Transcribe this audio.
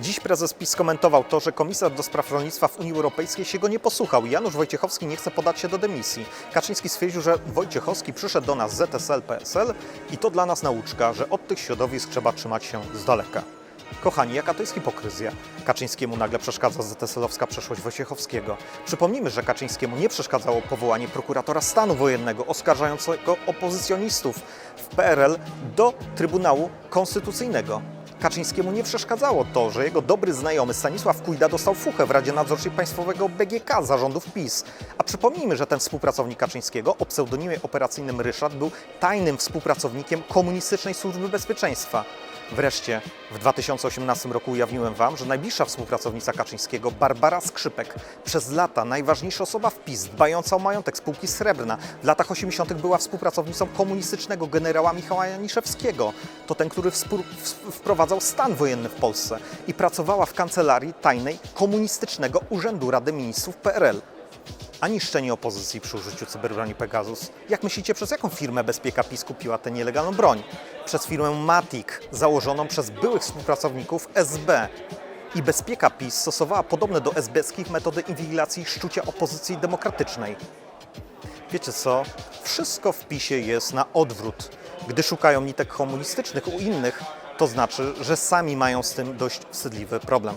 Dziś prezes PiS komentował to, że komisarz do spraw rolnictwa w Unii Europejskiej się go nie posłuchał Janusz Wojciechowski nie chce podać się do dymisji. Kaczyński stwierdził, że Wojciechowski przyszedł do nas z ZSL, PSL i to dla nas nauczka, że od tych środowisk trzeba trzymać się z daleka. Kochani, jaka to jest hipokryzja? Kaczyńskiemu nagle przeszkadza ZSL-owska przeszłość Wojciechowskiego. Przypomnijmy, że Kaczyńskiemu nie przeszkadzało powołanie prokuratora stanu wojennego oskarżającego opozycjonistów w PRL do Trybunału Konstytucyjnego. Kaczyńskiemu nie przeszkadzało to, że jego dobry znajomy Stanisław Kujda dostał fuchę w Radzie Nadzorczej Państwowego BGK zarządów PiS. A przypomnijmy, że ten współpracownik Kaczyńskiego o pseudonimie operacyjnym Ryszard był tajnym współpracownikiem Komunistycznej Służby Bezpieczeństwa. Wreszcie w 2018 roku ujawniłem Wam, że najbliższa współpracownica Kaczyńskiego, Barbara Skrzypek, przez lata najważniejsza osoba w PiS, dbająca o majątek spółki Srebrna, w latach 80. była współpracownicą komunistycznego generała Michała Janiszewskiego. To ten, który wprowadzał stan wojenny w Polsce i pracowała w kancelarii tajnej komunistycznego Urzędu Rady Ministrów PRL. A niszczenie opozycji przy użyciu cyberbroni Pegasus. Jak myślicie, przez jaką firmę bezpieka PiS kupiła tę nielegalną broń? Przez firmę Matic, założoną przez byłych współpracowników SB. I bezpieka PiS stosowała podobne do SB-skich metody inwigilacji szczucia opozycji demokratycznej. Wiecie co? Wszystko w PiSie jest na odwrót. Gdy szukają nitek komunistycznych u innych, to znaczy, że sami mają z tym dość wstydliwy problem.